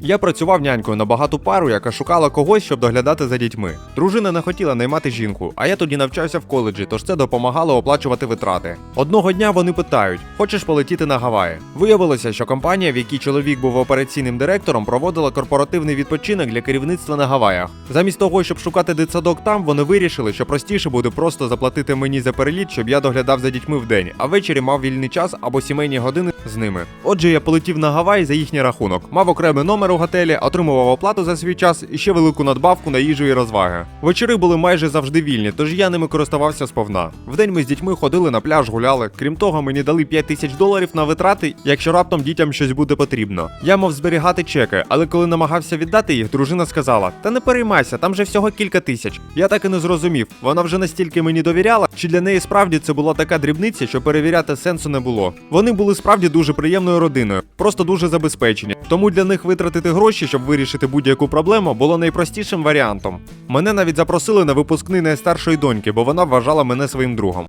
Я працював нянькою на багату пару, яка шукала когось, щоб доглядати за дітьми. Дружина не хотіла наймати жінку, а я тоді навчався в коледжі, тож це допомагало оплачувати витрати. Одного дня вони питають: хочеш полетіти на Гаваї? Виявилося, що компанія, в якій чоловік був операційним директором, проводила корпоративний відпочинок для керівництва на Гаваях. Замість того, щоб шукати дитсадок там, вони вирішили, що простіше буде просто заплатити мені за переліт, щоб я доглядав за дітьми вдень, а ввечері мав вільний час або сімейні години з ними. Отже, я полетів на Гаваї за їхній рахунок, мав окремий номер у готелі, отримував оплату за свій час і ще велику надбавку на їжу і розваги. Вечори були майже завжди вільні, тож я ними користувався сповна. Вдень ми з дітьми ходили на пляж, гуляли. Крім того, мені дали 5 тисяч доларів на витрати, якщо раптом дітям щось буде потрібно. Я мав зберігати чеки, але коли намагався віддати їх, дружина сказала: Та не переймайся, там же всього кілька тисяч. Я так і не зрозумів. Вона вже настільки мені довіряла, чи для неї справді це була така дрібниця, що перевіряти сенсу не було. Вони були справді дуже приємною родиною, просто дуже забезпечені. Тому для них витратити гроші, щоб вирішити будь-яку проблему, було найпростішим варіантом. Мене навіть запросили на випускний найстаршої доньки, бо вона вважала мене своїм другом.